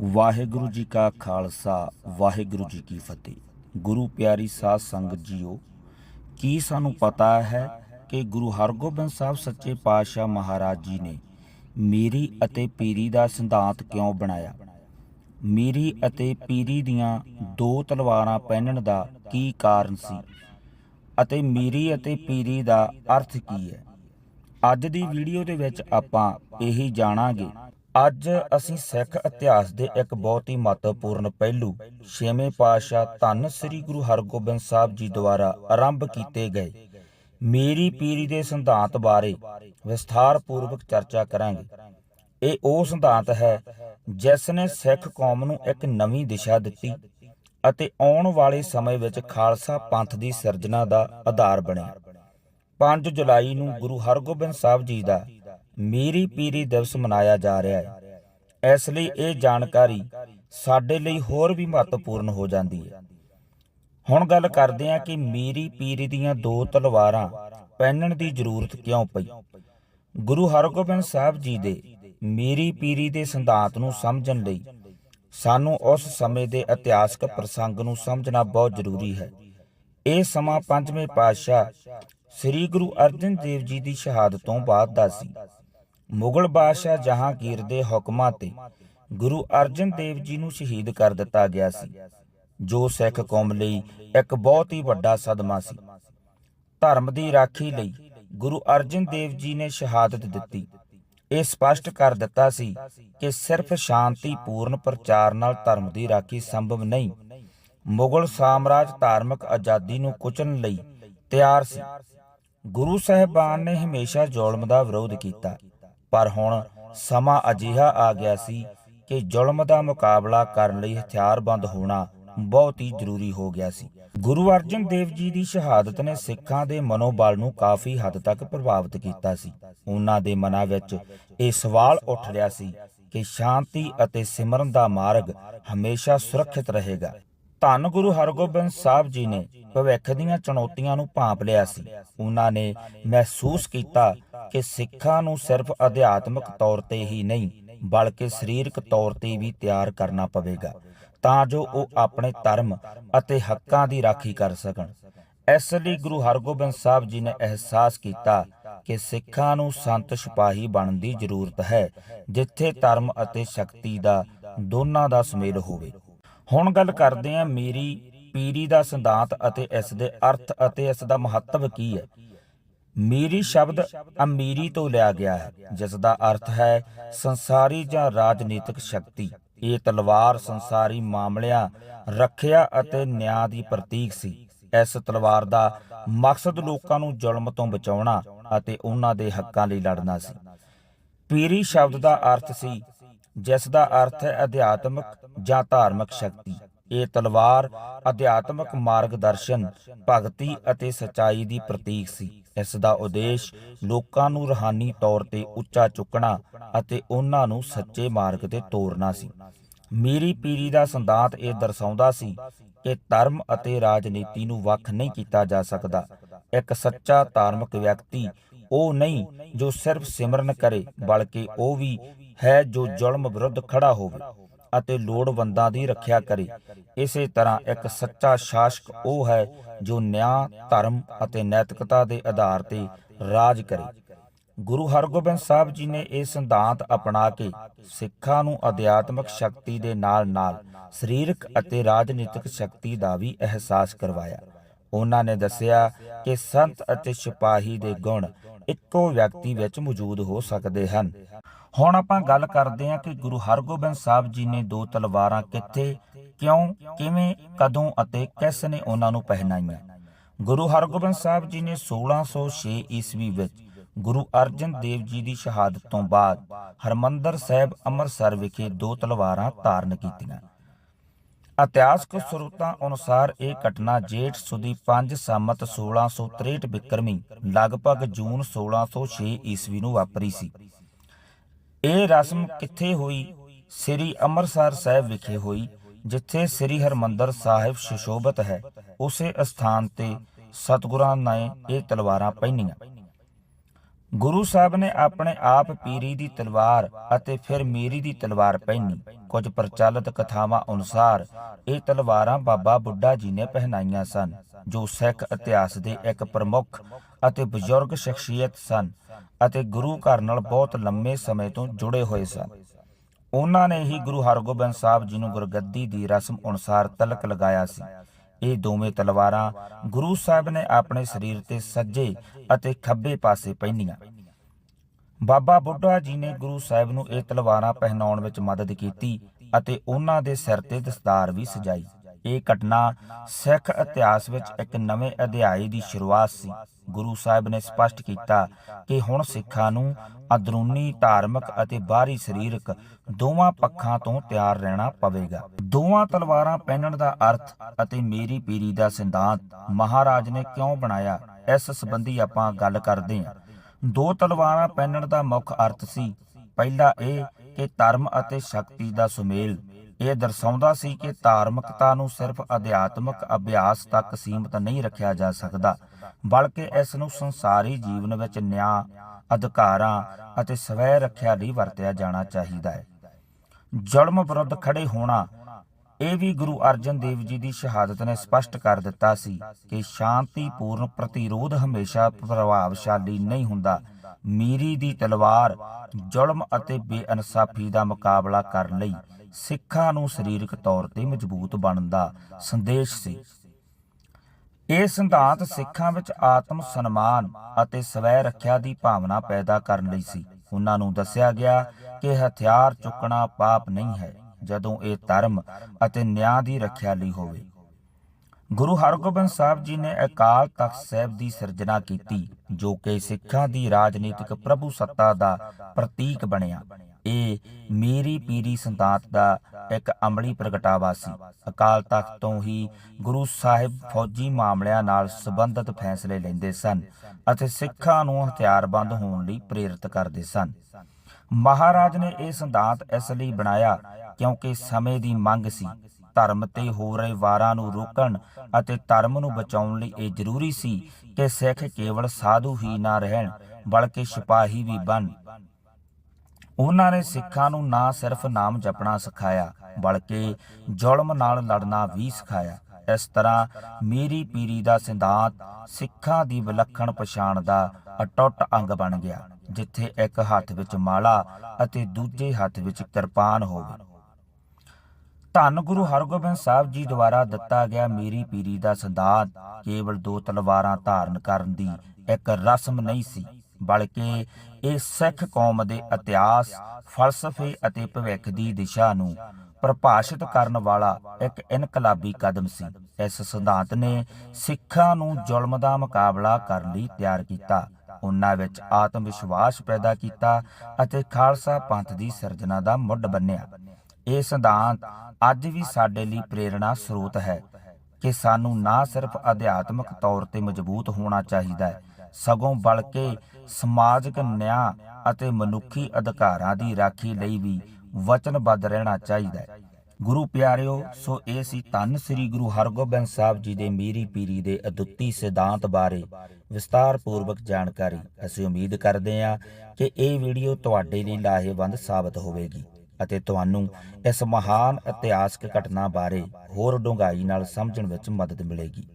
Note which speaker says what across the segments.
Speaker 1: ਵਾਹਿਗੁਰੂ ਜੀ ਕਾ ਖਾਲਸਾ, ਵਾਹਿਗੁਰੂ ਜੀ ਕੀ ਫਤਿਹ। ਗੁਰੂ ਪਿਆਰੀ ਸਾਧ ਸੰਗਤ ਜੀਓ, ਕੀ ਸਾਨੂੰ ਪਤਾ ਹੈ ਕਿ ਗੁਰੂ ਹਰਗੋਬਿੰਦ ਸਾਹਿਬ ਸੱਚੇ ਪਾਤਸ਼ਾਹ ਮਹਾਰਾਜ ਜੀ ਨੇ ਮੀਰੀ ਅਤੇ ਪੀਰੀ ਦਾ ਸਿਧਾਂਤ ਕਿਉਂ ਬਣਾਇਆ? ਮੀਰੀ ਅਤੇ ਪੀਰੀ ਦੀਆਂ ਦੋ ਤਲਵਾਰਾਂ ਪਹਿਨਣ ਦਾ ਕੀ ਕਾਰਨ ਸੀ? ਅਤੇ ਮੀਰੀ ਅਤੇ ਪੀਰੀ ਦਾ ਅਰਥ ਕੀ ਹੈ? ਅੱਜ ਦੀ ਵੀਡੀਓ ਦੇ ਵਿੱਚ ਆਪਾਂ ਇਹੀ ਜਾਣਾਂਗੇ ਅੱਜ ਅਸੀਂ ਸਿੱਖ ਇਤਿਹਾਸ ਦੇ ਇੱਕ ਬਹੁਤ ਹੀ ਮਹੱਤਵਪੂਰਨ ਪਹਿਲੂ, ਛੇਵੇਂ ਪਾਤਸ਼ਾਹ ਧੰਨ ਸ੍ਰੀ ਗੁਰੂ ਹਰਗੋਬਿੰਦ ਸਾਹਿਬ ਜੀ ਦੁਆਰਾ ਆਰੰਭ ਕੀਤੇ ਗਏ। ਮੇਰੀ ਪੀਰੀ ਦੇ ਸਿਧਾਂਤ ਬਾਰੇ ਵਿਸਥਾਰ ਚਰਚਾ ਕਰਾਂਗੇ। ਇਹ ਉਹ ਸਿਧਾਂਤ ਹੈ ਜਿਸ ਨੇ ਸਿੱਖ ਕੌਮ ਨੂੰ ਇੱਕ ਨਵੀਂ ਦਿਸ਼ਾ ਦਿੱਤੀ ਅਤੇ ਆਉਣ ਵਾਲੇ ਸਮੇਂ ਵਿੱਚ ਖਾਲਸਾ ਪੰਥ ਦੀ ਸਿਰਜਣਾ ਦਾ ਆਧਾਰ ਬਣਿਆ। 5 ਜੁਲਾਈ ਨੂੰ ਗੁਰੂ ਹਰਗੋਬਿੰਦ ਸਾਹਿਬ ਜੀ ਦਾ ਮੀਰੀ ਪੀਰੀ ਦਿਵਸ ਮਨਾਇਆ ਜਾ ਰਿਹਾ ਹੈ। ਇਸ ਲਈ ਇਹ ਜਾਣਕਾਰੀ ਸਾਡੇ ਲਈ ਹੋਰ ਵੀ ਮਹੱਤਵਪੂਰਨ ਹੋ ਜਾਂਦੀ ਹੈ। ਹੁਣ ਗੱਲ ਕਰਦੇ ਹਾਂ ਕਿ ਮੀਰੀ ਪੀਰੀ ਦੀਆਂ ਦੋ ਤਲਵਾਰਾਂ ਪਹਿਨਣ ਦੀ ਜ਼ਰੂਰਤ ਕਿਉਂ ਪਈ? ਗੁਰੂ ਹਰਗੋਬਿੰਦ ਸਾਹਿਬ ਜੀ ਦੇ ਮੀਰੀ ਪੀਰੀ ਦੇ ਸਿਧਾਂਤ ਨੂੰ ਸਮਝਣ ਲਈ ਸਾਨੂੰ ਉਸ ਸਮੇਂ ਦੇ ਇਤਿਹਾਸਕ ਪ੍ਰਸੰਗ ਨੂੰ ਸਮਝਣਾ ਬਹੁਤ ਜ਼ਰੂਰੀ ਹੈ। ਇਹ ਸਮਾਂ ਪੰਜਵੇਂ ਪਾਤਸ਼ਾਹ ਸ੍ਰੀ ਗੁਰੂ ਅਰਜਨ ਦੇਵ ਜੀ ਦੀ ਸ਼ਹਾਦਤ ਤੋਂ ਬਾਅਦ ਦਾ ਸੀ। ਮੁਗਲ ਬਾਦਸ਼ਾਹ ਜਹਾਂਗੀਰ ਦੇ ਹੁਕਮਾਂ ਤੇ ਗੁਰੂ ਅਰਜਨ ਦੇਵ ਜੀ ਨੂੰ ਸ਼ਹੀਦ ਕਰ ਦਿੱਤਾ ਗਿਆ ਸੀ, ਜੋ ਸਿੱਖ ਕੌਮ ਲਈ ਇੱਕ ਬਹੁਤ ਹੀ ਵੱਡਾ ਸਦਮਾ ਸੀ। ਧਰਮ ਦੀ ਰਾਖੀ ਲਈ ਗੁਰੂ ਅਰਜਨ ਦੇਵ ਜੀ ਨੇ ਸ਼ਹਾਦਤ ਦਿੱਤੀ। ਇਹ ਸਪਸ਼ਟ ਕਰ ਦਿੱਤਾ ਸੀ ਕਿ ਸਿਰਫ ਸ਼ਾਂਤੀਪੂਰਨ ਪ੍ਰਚਾਰ ਨਾਲ ਧਰਮ ਦੀ ਰਾਖੀ ਸੰਭਵ ਨਹੀਂ, ਮੁਗਲ ਸਾਮਰਾਜ ਧਾਰਮਿਕ ਆਜ਼ਾਦੀ ਨੂੰ ਕੁਚਲਣ ਲਈ ਤਿਆਰ ਸੀ। ਗੁਰੂ ਸਾਹਿਬਾਨ ਨੇ ਹਮੇਸ਼ਾ ਜ਼ੁਲਮ ਦਾ ਵਿਰੋਧ ਕੀਤਾ। ਪਰ ਹੁਣ ਸਮਾਂ ਅਜਿਹਾ ਆ ਗਿਆ ਸੀ ਕਿ ਜ਼ੁਲਮ ਦਾ ਮੁਕਾਬਲਾ ਕਰਨ ਲਈ ਹਥਿਆਰਬੰਦ ਹੋਣਾ ਬਹੁਤ ਹੀ ਜ਼ਰੂਰੀ ਹੋ ਗਿਆ ਸੀ। ਗੁਰੂ ਅਰਜਨ ਦੇਵ ਜੀ ਦੀ ਸ਼ਹਾਦਤ ਨੇ ਸਿੱਖਾਂ ਦੇ ਮਨੋਬਲ ਨੂੰ ਕਾਫੀ ਹੱਦ ਤੱਕ ਪ੍ਰਭਾਵਿਤ ਕੀਤਾ ਸੀ। ਉਹਨਾਂ ਦੇ ਮਨਾਂ ਵਿੱਚ ਇਹ ਸਵਾਲ ਉੱਠ ਰਿਹਾ ਸੀ ਕਿ ਸ਼ਾਂਤੀ ਅਤੇ ਸਿਮਰਨ ਦਾ ਮਾਰਗ ਹਮੇਸ਼ਾ ਸੁਰੱਖਿਅਤ ਰਹੇਗਾ। ਧੰਨ ਗੁਰੂ ਹਰਗੋਬਿੰਦ ਸਾਹਿਬ ਜੀ ਨੇ ਭਵਿੱਖ ਦੀਆਂ ਚੁਣੌਤੀਆਂ ਨੂੰ ਭਾਂਪ ਲਿਆ ਸੀ। ਉਹਨਾਂ ਨੇ ਮਹਿਸੂਸ ਕੀਤਾ ਕਿ ਸਿੱਖਾਂ ਨੂੰ ਸਿਰਫ ਅਧਿਆਤਮਿਕ ਤੌਰ ਤੇ ਹੀ ਨਹੀਂ, ਬਲਕਿ ਸਰੀਰਕ ਤੌਰ ਤੇ ਵੀ ਤਿਆਰ ਕਰਨਾ ਪਵੇਗਾ, ਤਾਂ ਜੋ ਉਹ ਆਪਣੇ ਧਰਮ ਅਤੇ ਹੱਕਾਂ ਦੀ ਰਾਖੀ ਕਰ ਸਕਣ। ਇਸ ਲਈ ਗੁਰੂ ਹਰਗੋਬਿੰਦ ਸਾਹਿਬ ਜੀ ਨੇ ਅਹਿਸਾਸ ਕੀਤਾ ਕਿ ਸਿੱਖਾਂ ਨੂੰ ਸੰਤ ਸਿਪਾਹੀ ਬਣਨ ਦੀ ਜ਼ਰੂਰਤ ਹੈ, ਜਿੱਥੇ ਧਰਮ ਅਤੇ ਸ਼ਕਤੀ ਦਾ ਦੋਨਾਂ ਦਾ ਸੁਮੇਲ ਹੋਵੇ। ਹੁਣ ਗੱਲ ਕਰਦੇ ਹਾਂ ਮੇਰੀ ਪੀਰੀ ਦਾ ਸਿਧਾਂਤ ਅਤੇ ਇਸ ਦੇ ਅਰਥ ਅਤੇ ਇਸ ਦਾ ਮਹੱਤਵ ਕੀ ਹੈ। ਮੀਰੀ ਸ਼ਬਦ ਅਮੀਰੀ ਤੋਂ ਲਿਆ ਗਿਆ ਹੈ, ਜਿਸ ਦਾ ਅਰਥ ਹੈ ਸੰਸਾਰੀ ਜਾਂ ਰਾਜਨੀਤਿਕ ਸ਼ਕਤੀ। ਇਹ ਤਲਵਾਰ ਸੰਸਾਰੀ ਮਾਮਲਿਆਂ, ਰੱਖਿਆ ਅਤੇ ਨਿਆਂ ਦੀ ਪ੍ਰਤੀਕ ਸੀ। ਇਸ ਤਲਵਾਰ ਦਾ ਮਕਸਦ ਲੋਕਾਂ ਨੂੰ ਜ਼ੁਲਮ ਤੋਂ ਬਚਾਉਣਾ ਅਤੇ ਉਹਨਾਂ ਦੇ ਹੱਕਾਂ ਲਈ ਲੜਨਾ ਸੀ। ਪੀਰੀ ਸ਼ਬਦ ਦਾ ਅਰਥ ਸੀ ਜਿਸ ਦਾ ਅਰਥ ਹੈ ਅਧਿਆਤਮਕ ਜਾਂ ਧਾਰਮਿਕ ਸ਼ਕਤੀ। ਇਹ ਤਲਵਾਰ ਅਧਿਆਤਮਿਕ ਮਾਰਗਦਰਸ਼ਨ, ਭਗਤੀ ਅਤੇ ਸਚਾਈ ਦੀ ਪ੍ਰਤੀਕ ਸੀ। ਇਸ ਦਾ ਉਦੇਸ਼ ਲੋਕਾਂ ਨੂੰ ਰੂਹਾਨੀ ਤੌਰ ਤੇ ਉੱਚਾ ਚੁੱਕਣਾ ਅਤੇ ਉਹਨਾਂ ਨੂੰ ਸੱਚੇ ਮਾਰਗ ਤੇ ਤੋਰਨਾ ਸੀ। ਮੇਰੀ ਪੀਰੀ ਦਾ ਸੰਦਾਤ ਇਹ ਦਰਸਾਉਂਦਾ ਸੀ ਕਿ ਧਰਮ ਅਤੇ ਰਾਜਨੀਤੀ ਨੂੰ ਵੱਖ ਨਹੀਂ ਕੀਤਾ ਜਾ ਸਕਦਾ। ਇੱਕ ਸੱਚਾ ਧਾਰਮਿਕ ਵਿਅਕਤੀ ਉਹ ਨਹੀਂ ਜੋ ਸਿਰਫ ਸਿਮਰਨ ਕਰੇ, ਬਲਕਿ ਉਹ ਵੀ ਹੈ ਜੋ ਜ਼ੁਲਮ ਵਿਰੁੱਧ ਖੜਾ ਹੋਵੇ ਅਤੇ ਲੋੜਵੰਦਾਂ ਦੀ ਰੱਖਿਆ ਕਰੇ। ਇਸੇ ਤਰ੍ਹਾਂ ਇੱਕ ਸੱਚਾ ਸ਼ਾਸਕ ਉਹ ਹੈ ਜੋ ਨਿਆਂ, ਧਰਮ ਅਤੇ ਨੈਤਿਕਤਾ ਦੇ ਆਧਾਰ ਤੇ ਰਾਜ ਕਰੇ। ਗੁਰੂ ਹਰਗੋਬਿੰਦ ਸਾਹਿਬ ਜੀ ਨੇ ਇਹ ਸਿਧਾਂਤ ਅਪਣਾ ਕੇ ਸਿੱਖਾਂ ਨੂੰ ਅਧਿਆਤਮਿਕ ਸ਼ਕਤੀ ਦੇ ਨਾਲ-ਨਾਲ ਸਰੀਰਕ ਅਤੇ ਰਾਜਨੀਤਿਕ ਸ਼ਕਤੀ ਦਾ ਵੀ ਅਹਿਸਾਸ ਕਰਵਾਇਆ। ਉਹਨਾਂ ਨੇ ਦੱਸਿਆ ਕਿ ਸੰਤ ਅਤੇ ਸਿਪਾਹੀ ਦੇ ਗੁਣ ਇੱਕੋ ਵਿਅਕਤੀ ਵਿੱਚ ਮੌਜੂਦ ਹੋ ਸਕਦੇ ਹਨ। ਹੁਣ ਆਪਾਂ ਗੱਲ ਕਰਦੇ ਹਾਂ ਕਿ ਗੁਰੂ ਹਰਗੋਬਿੰਦ ਸਾਹਿਬ ਜੀ ਨੇ ਦੋ ਤਲਵਾਰਾਂ ਕਿੱਥੇ, ਕਿਉਂ, ਕਿਵੇਂ, ਕਦੋਂ ਅਤੇ ਕਿਸ ਨੇ ਉਹਨਾਂ ਨੂੰ ਪਹਿਨਾਈਆਂ। ਗੁਰੂ ਹਰਗੋਬਿੰਦ ਸਾਹਿਬ ਜੀ ਨੇ 1606 ਈਸਵੀ ਵਿੱਚ ਗੁਰੂ ਅਰਜਨ ਦੇਵ ਜੀ ਦੀ ਸ਼ਹਾਦਤ ਤੋਂ ਬਾਅਦ ਹਰਮੰਦਰ ਸਾਹਿਬ ਅੰਮ੍ਰਿਤਸਰ ਵਿਖੇ ਦੋ ਤਲਵਾਰਾਂ ਧਾਰਨ ਕੀਤੀਆਂ। ਇਤਿਹਾਸਕ ਸਰੋਤਾਂ ਅਨੁਸਾਰ ਇਹ ਘਟਨਾ ਜੇਠ ਸੁਦੀ 5 ਸੰਮਤ 1663 ਬਿਕਰਮੀ ਲਗਭਗ ਜੂਨ 1606 ਈਸਵੀ ਨੂੰ ਵਾਪਰੀ ਸੀ। ਇਹ ਰਸਮ ਕਿੱਥੇ ਹੋਈ? ਸ੍ਰੀ ਅੰਮ੍ਰਿਤਸਰ ਸਾਹਿਬ ਵਿਖੇ ਹੋਈ, ਜਿੱਥੇ ਸ੍ਰੀ ਹਰਮੰਦਰ ਸਾਹਿਬ ਸੁਸ਼ੋਭਿਤ ਹੈ। ਉਸੇ ਸਥਾਨ ਤੇ ਸਤਿਗੁਰਾਂ ਨੇ ਇਹ ਤਲਵਾਰਾਂ ਪਹਿਨੀਆਂ। ਗੁਰੂ ਸਾਹਿਬ ਨੇ ਆਪਣੇ ਆਪ ਪੀਰੀ ਦੀ ਤਲਵਾਰ ਅਤੇ ਫਿਰ ਮੀਰੀ ਦੀ ਤਲਵਾਰ ਪਹਿਨੀ। ਕੁਝ ਪ੍ਰਚਲਿਤ ਕਥਾਵਾਂ ਅਨੁਸਾਰ ਇਹ ਤਲਵਾਰਾਂ ਬਾਬਾ ਬੁੱਢਾ ਜੀ ਨੇ ਪਹਿਨਾਈਆਂ ਸਨ। ਜੋ ਸਿੱਖ ਇਤਿਹਾਸ ਦੇ ਇੱਕ ਪ੍ਰਮੁੱਖ ਅਤੇ ਬਜ਼ੁਰਗ ਸ਼ਖਸੀਅਤ ਸਨ ਅਤੇ ਗੁਰੂ ਘਰ ਨਾਲ ਬਹੁਤ ਲੰਮੇ ਸਮੇਂ ਤੋਂ ਜੁੜੇ ਹੋਏ ਸਨ। ਉਹਨਾਂ ਨੇ ਹੀ ਗੁਰੂ ਹਰਗੋਬਿੰਦ ਸਾਹਿਬ ਜੀ ਨੂੰ ਗੁਰਗੱਦੀ ਦੀ ਰਸਮ ਅਨੁਸਾਰ ਤਲਕ ਲਗਾਇਆ ਸੀ। ਇਹ ਦੋਵੇਂ ਤਲਵਾਰਾਂ ਗੁਰੂ ਸਾਹਿਬ ਨੇ ਆਪਣੇ ਸਰੀਰ ਤੇ ਸੱਜੇ ਅਤੇ ਖੱਬੇ ਪਾਸੇ ਪਹਿਨੀਆਂ। ਬਾਬਾ ਬੁੱਢਾ ਜੀ ਨੇ ਗੁਰੂ ਸਾਹਿਬ ਨੂੰ ਇਹ ਤਲਵਾਰਾਂ ਪਹਿਨਾਉਣ ਵਿੱਚ ਮਦਦ ਕੀਤੀ ਅਤੇ ਉਹਨਾਂ ਦੇ ਸਿਰ ਤੇ ਦਸਤਾਰ ਵੀ ਸਜਾਈ। ਇਹ ਘਟਨਾ ਸਿੱਖ ਇਤਿਹਾਸ ਵਿੱਚ ਇੱਕ ਨਵੇਂ ਅਧਿਆਇ ਦੀ ਸ਼ੁਰੂਆਤ ਸੀ। ਗੁਰੂ ਸਾਹਿਬ ਨੇ ਸਪਸ਼ਟ ਕੀਤਾ ਕਿ ਹੁਣ ਸਿੱਖਾਂ ਨੂੰ ਅੰਦਰੂਨੀ, ਧਾਰਮਿਕ ਅਤੇ ਬਾਹਰੀ ਸਰੀਰਕ ਦੋਵਾਂ ਪੱਖਾਂ ਤੋਂ ਤਿਆਰ ਰਹਿਣਾ ਪਵੇਗਾ। ਦੋਵਾਂ ਤਲਵਾਰਾਂ ਪਹਿਨਣ ਦਾ ਅਰਥ ਅਤੇ ਮੇਰੀ ਪੀਰੀ ਦਾ ਸਿਧਾਂਤ ਮਹਾਰਾਜ ਨੇ ਕਿਉਂ ਬਣਾਇਆ, ਇਸ ਸੰਬੰਧੀ ਆਪਾਂ ਗੱਲ ਕਰਦੇ ਹਾਂ। ਦੋ ਤਲਵਾਰਾਂ ਪਹਿਨਣ ਦਾ ਮੁੱਖ ਅਰਥ ਸੀ, ਪਹਿਲਾ ਇਹ ਕਿ ਧਰਮ ਅਤੇ ਸ਼ਕਤੀ ਦਾ ਸੁਮੇਲ ਇਹ ਦਰਸਾਉਂਦਾ ਸੀ ਕਿ ਧਾਰਮਿਕਤਾ ਨੂੰ ਸਿਰਫ ਅਧਿਆਤਮਿਕ ਅਭਿਆਸ ਤੱਕ ਸੀਮਤ ਨਹੀਂ ਰੱਖਿਆ ਜਾ ਸਕਦਾ, ਬਲਕਿ ਇਸ ਨੂੰ ਸੰਸਾਰੀ ਜੀਵਨ ਵਿੱਚ ਨਿਆਂ, ਅਧਿਕਾਰਾਂ ਅਤੇ ਸਵੈ ਰੱਖਿਆ ਲਈ ਵਰਤਿਆ ਜਾਣਾ ਚਾਹੀਦਾ ਹੈ। ਜ਼ੁਲਮ ਵਿਰੁੱਧ ਖੜੇ ਹੋਣਾ, ਇਹ ਵੀ ਗੁਰੂ ਅਰਜਨ ਦੇਵ ਜੀ ਦੀ ਸ਼ਹਾਦਤ ਨੇ ਸਪਸ਼ਟ ਕਰ ਦਿੱਤਾ ਸੀ ਕਿ ਸ਼ਾਂਤੀਪੂਰਨ ਪ੍ਰਤੀਰੋਧ ਹਮੇਸ਼ਾ ਪ੍ਰਭਾਵਸ਼ਾਲੀ ਨਹੀਂ ਹੁੰਦਾ। ਮੀਰੀ ਦੀ ਤਲਵਾਰ ਜ਼ੁਲਮ ਅਤੇ ਬੇਇਨਸਾਫੀ ਦਾ ਮੁਕਾਬਲਾ ਕਰਨ ਲਈ ਸਿੱਖਾਂ ਨੂੰ ਸਰੀਰਕ ਤੌਰ ਤੇ ਮਜ਼ਬੂਤ ਬਣਨ ਦਾ ਸੰਦੇਸ਼ ਸੀ। ਇਹ ਸਿਧਾਂਤ ਸਿੱਖਾਂ ਵਿੱਚ ਆਤਮ ਸਨਮਾਨ ਅਤੇ ਸਵੈ ਰੱਖਿਆ ਦੀ ਭਾਵਨਾ ਪੈਦਾ ਕਰਨ ਲਈ ਸੀ। ਉਹਨਾਂ ਨੂੰ ਦੱਸਿਆ ਗਿਆ ਕਿ ਹਥਿਆਰ ਚੁੱਕਣਾ ਪਾਪ ਨਹੀਂ ਹੈ, ਜਦੋਂ ਇਹ ਧਰਮ ਅਤੇ ਨਿਆਂ ਦੀ ਰੱਖਿਆ ਲਈ ਹੋਵੇ। ਗੁਰੂ ਹਰਗੋਬਿੰਦ ਸਾਹਿਬ ਜੀ ਨੇ ਅਕਾਲ ਤਖਤ ਸਾਹਿਬ ਦੀ ਸਿਰਜਣਾ ਕੀਤੀ, ਜੋ ਕਿ ਸਿੱਖਾਂ ਦੀ ਰਾਜਨੀਤਿਕ ਪ੍ਰਭੂ ਸੱਤਾ ਦਾ ਪ੍ਰਤੀਕ ਬਣਿਆ। ਇਹ ਮੇਰੀ ਪੀਰੀ ਸੰਤਾਤ ਦਾ ਇੱਕ ਅਮਲੀ ਪ੍ਰਗਟਾਵਾ ਸੀ। ਅਕਾਲ ਤਖਤ ਤੋਂ ਹੀ ਗੁਰੂ ਸਾਹਿਬ ਫੌਜੀ ਮਾਮਲਿਆਂ ਨਾਲ ਸੰਬੰਧਿਤ ਫੈਸਲੇ ਲੈਂਦੇ ਸਨ ਅਤੇ ਸਿੱਖਾਂ ਨੂੰ ਹਥਿਆਰਬੰਦ ਹੋਣ ਲਈ ਪ੍ਰੇਰਿਤ ਕਰਦੇ ਸਨ। ਮਹਾਰਾਜ ਨੇ ਇਹ ਸਿਧਾਂਤ ਇਸ ਲਈ ਬਣਾਇਆ ਕਿਉਂਕਿ ਸਮੇਂ ਦੀ ਮੰਗ ਸੀ। ਧਰਮ ਤੇ ਹੋ ਰਹੇ ਵਾਰਾਂ ਨੂੰ ਰੋਕਣ ਅਤੇ ਧਰਮ ਨੂੰ ਬਚਾਉਣ ਲਈ ਇਹ ਜ਼ਰੂਰੀ ਸੀ ਕਿ ਸਿੱਖ ਕੇਵਲ ਸਾਧੂ ਹੀ ਨਾ ਰਹਿਣ, ਬਲਕਿ ਸਿਪਾਹੀ ਵੀ ਬਣ। ਉਹਨਾਂ ਨੇ ਸਿੱਖਾਂ ਨੂੰ ਨਾ ਸਿਰਫ ਨਾਮ ਜਪਣਾ ਸਿਖਾਇਆ, ਬਲਕਿ ਜ਼ੁਲਮ ਨਾਲ ਲੜਨਾ ਵੀ ਸਿਖਾਇਆ। ਇਸ ਤਰ੍ਹਾਂ ਮੇਰੀ ਪੀਰੀ ਦਾ ਸਿਧਾਂਤ ਸਿੱਖਾਂ ਦੀ ਵਿਲੱਖਣ ਪਛਾਣ ਦਾ ਅਟੁੱਟ ਅੰਗ ਬਣ ਗਿਆ, ਜਿੱਥੇ ਇੱਕ ਹੱਥ ਵਿੱਚ ਮਾਲਾ ਅਤੇ ਦੂਜੇ ਹੱਥ ਵਿੱਚ ਕਿਰਪਾਨ ਹੋਵੇ। ਧੰਨ ਗੁਰੂ ਹਰਗੋਬਿੰਦ ਸਾਹਿਬ ਜੀ ਦੁਆਰਾ ਦਿੱਤਾ ਗਿਆ ਮੇਰੀ ਪੀਰੀ ਦਾ ਸਿਧਾਂਤ ਕੇਵਲ ਦੋ ਤਲਵਾਰਾਂ ਧਾਰਨ ਕਰਨ ਦੀ ਇੱਕ ਰਸਮ ਨਹੀਂ ਸੀ ਬਲਕਿ ਇਹ ਸਿੱਖ ਕੌਮ ਦੇ ਇਤਿਹਾਸ, ਫਲਸਫੇ ਅਤੇ ਭਵਿੱਖ ਦੀ ਦਿਸ਼ਾ ਨੂੰ ਪ੍ਰਭਾਸ਼ਿਤ ਕਰਨ ਵਾਲਾ ਇੱਕ ਇਨਕਲਾਬੀ ਕਦਮ ਸੀ। ਇਸ ਸਿਧਾਂਤ ਨੇ ਸਿੱਖਾਂ ਨੂੰ ਜ਼ੁਲਮ ਦਾ ਮੁਕਾਬਲਾ ਕਰਨ ਲਈ ਤਿਆਰ ਕੀਤਾ। ਉਹਨਾਂ ਵਿੱਚ ਆਤਮ ਵਿਸ਼ਵਾਸ ਪੈਦਾ ਕੀਤਾ ਅਤੇ ਖਾਲਸਾ ਪੰਥ ਦੀ ਸਿਰਜਣਾ ਦਾ ਮੁੱਢ ਬੰਨਿਆ। ਇਹ ਸਿਧਾਂਤ ਅੱਜ ਵੀ ਸਾਡੇ ਲਈ ਪ੍ਰੇਰਣਾ ਸਰੋਤ ਹੈ ਕਿ ਸਾਨੂੰ ਨਾ ਸਿਰਫ ਅਧਿਆਤਮਿਕ ਤੌਰ ਤੇ ਮਜ਼ਬੂਤ ਹੋਣਾ ਚਾਹੀਦਾ ਹੈ ਸਗੋਂ ਬਲਕਿ ਸਮਾਜਿਕ ਨਿਆਂ ਅਤੇ ਮਨੁੱਖੀ ਅਧਿਕਾਰਾਂ ਦੀ ਰਾਖੀ ਲਈ ਵੀ ਵਚਨਬੱਧ ਰਹਿਣਾ ਚਾਹੀਦਾ ਹੈ। ਗੁਰੂ ਪਿਆਰਿਓ, ਸੋ ਇਹ ਸੀ ਧੰਨ ਸ੍ਰੀ ਗੁਰੂ ਹਰਗੋਬਿੰਦ ਸਾਹਿਬ ਜੀ ਦੇ ਮੀਰੀ ਪੀਰੀ ਦੇ ਅਦੁੱਤੀ ਸਿਧਾਂਤ ਬਾਰੇ ਵਿਸਤਾਰ ਪੂਰਵਕ ਜਾਣਕਾਰੀ। ਅਸੀਂ ਉਮੀਦ ਕਰਦੇ ਹਾਂ ਕਿ ਇਹ ਵੀਡੀਓ ਤੁਹਾਡੇ ਲਈ ਲਾਹੇਵੰਦ ਸਾਬਤ ਹੋਵੇਗੀ ਅਤੇ ਤੁਹਾਨੂੰ ਇਸ ਮਹਾਨ ਇਤਿਹਾਸਕ ਘਟਨਾ ਬਾਰੇ ਹੋਰ ਡੂੰਘਾਈ ਨਾਲ ਸਮਝਣ ਵਿੱਚ ਮਦਦ ਮਿਲੇਗੀ।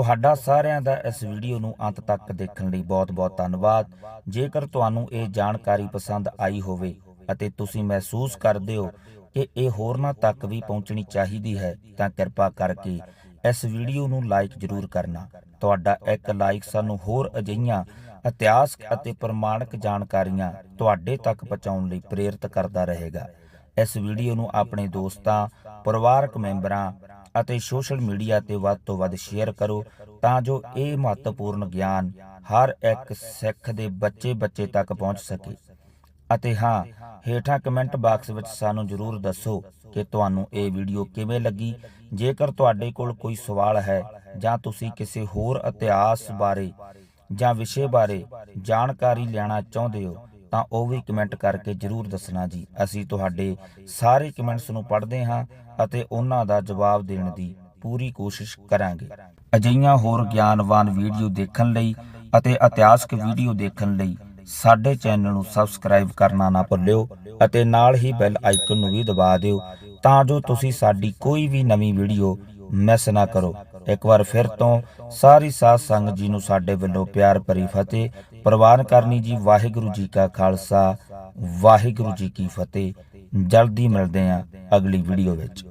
Speaker 1: ਤੁਹਾਡਾ ਸਾਰਿਆਂ ਦਾ ਇਸ ਵੀਡੀਓ ਨੂੰ ਅੰਤ ਤੱਕ ਦੇਖਣ ਲਈ ਬਹੁਤ-ਬਹੁਤ ਧੰਨਵਾਦ। ਜੇਕਰ ਤੁਹਾਨੂੰ ਇਹ ਜਾਣਕਾਰੀ ਪਸੰਦ ਆਈ ਹੋਵੇ ਅਤੇ ਤੁਸੀਂ ਮਹਿਸੂਸ ਕਰਦੇ ਹੋ ਕਿ ਇਹ ਹੋਰਨਾਂ ਤੱਕ ਵੀ ਪਹੁੰਚਣੀ ਚਾਹੀਦੀ ਹੈ, ਤਾਂ ਕਿਰਪਾ ਕਰਕੇ ਇਸ ਵੀਡੀਓ ਨੂੰ ਲਾਈਕ ਜ਼ਰੂਰ ਕਰਨਾ। ਤੁਹਾਡਾ ਇੱਕ ਲਾਈਕ ਸਾਨੂੰ ਹੋਰ ਅਜਿਹੀਆਂ ਇਤਿਹਾਸਕ ਅਤੇ ਪ੍ਰਮਾਣਿਕ ਜਾਣਕਾਰੀਆਂ ਤੁਹਾਡੇ ਤੱਕ ਪਹੁੰਚਾਉਣ ਲਈ ਪ੍ਰੇਰਿਤ ਕਰਦਾ ਰਹੇਗਾ। ਇਸ ਵੀਡੀਓ ਨੂੰ ਆਪਣੇ ਦੋਸਤਾਂ, ਪਰਿਵਾਰਕ ਮੈਂਬਰਾਂ ਅਤੇ ਸੋਸ਼ਲ ਮੀਡੀਆ ਤੇ ਵੱਧ ਤੋਂ ਵੱਧ ਸ਼ੇਅਰ ਕਰੋ ਤਾਂ ਜੋ ਇਹ ਮਹੱਤਵਪੂਰਨ ਗਿਆਨ ਹਰ ਇੱਕ ਸਿੱਖ ਦੇ ਬੱਚੇ-ਬੱਚੇ ਤੱਕ ਪਹੁੰਚ ਸਕੇ। ਅਤੇ ਹਾਂ, ਹੇਠਾਂ ਕਮੈਂਟ ਬਾਕਸ ਵਿੱਚ ਸਾਨੂੰ ਜਰੂਰ ਦੱਸੋ ਕਿ ਤੁਹਾਨੂੰ ਇਹ ਵੀਡੀਓ ਕਿਵੇਂ ਲੱਗੀ। ਜੇਕਰ ਤੁਹਾਡੇ ਕੋਲ ਕੋਈ ਸਵਾਲ ਹੈ ਜਾਂ ਤੁਸੀਂ ਕਿਸੇ ਹੋਰ ਇਤਿਹਾਸ ਬਾਰੇ ਜਾਂ ਵਿਸ਼ੇ ਬਾਰੇ ਜਾਣਕਾਰੀ ਲੈਣਾ ਚਾਹੁੰਦੇ ਹੋ ਤਾਂ ਉਹ ਵੀ ਕਮੈਂਟ ਕਰਕੇ ਜਰੂਰ ਦੱਸਣਾ ਜੀ। ਅਸੀਂ ਤੁਹਾਡੇ ਸਾਰੇ ਕਮੈਂਟਸ ਨੂੰ ਪੜ੍ਹਦੇ ਹਾਂ ਅਤੇ ਉਹਨਾਂ ਦਾ ਜਵਾਬ ਦੇਣ ਦੀ ਪੂਰੀ ਕੋਸ਼ਿਸ਼ ਕਰਾਂਗੇ। ਅਜਿਹੀਆਂ ਹੋਰ ਗਿਆਨਵਾਨ ਵੀਡੀਓ ਦੇਖਣ ਲਈ ਅਤੇ ਇਤਿਹਾਸਕ ਵੀਡੀਓ ਦੇਖਣ ਲਈ ਸਾਡੇ ਚੈਨਲ ਨੂੰ ਸਬਸਕ੍ਰਾਈਬ ਕਰਨਾ ਨਾ ਭੁੱਲਿਓ ਅਤੇ ਨਾਲ ਹੀ ਬੈਲ ਆਈਕਨ ਨੂੰ ਵੀ ਦਬਾ ਦਿਓ ਤਾਂ ਜੋ ਤੁਸੀਂ ਸਾਡੀ ਕੋਈ ਵੀ ਨਵੀਂ ਵੀਡੀਓ ਮਿਸ ਨਾ ਕਰੋ। ਇੱਕ ਵਾਰ ਫਿਰ ਤੋਂ ਸਾਰੀ ਸਾਧ ਸੰਗਤ ਜੀ ਨੂੰ ਸਾਡੇ ਵੱਲੋਂ ਪਿਆਰ ਭਰੀ ਫਤਿਹ ਪ੍ਰਵਾਨ ਕਰਨੀ ਜੀ ਵਾਹਿਗੁਰੂ ਜੀ ਕਾ ਖਾਲਸਾ, ਵਾਹਿਗੁਰੂ ਜੀ ਕੀ ਫਤਿਹ। ਜਲਦੀ ਮਿਲਦੇ ਹਾਂ ਅਗਲੀ ਵੀਡੀਓ ਵਿੱਚ।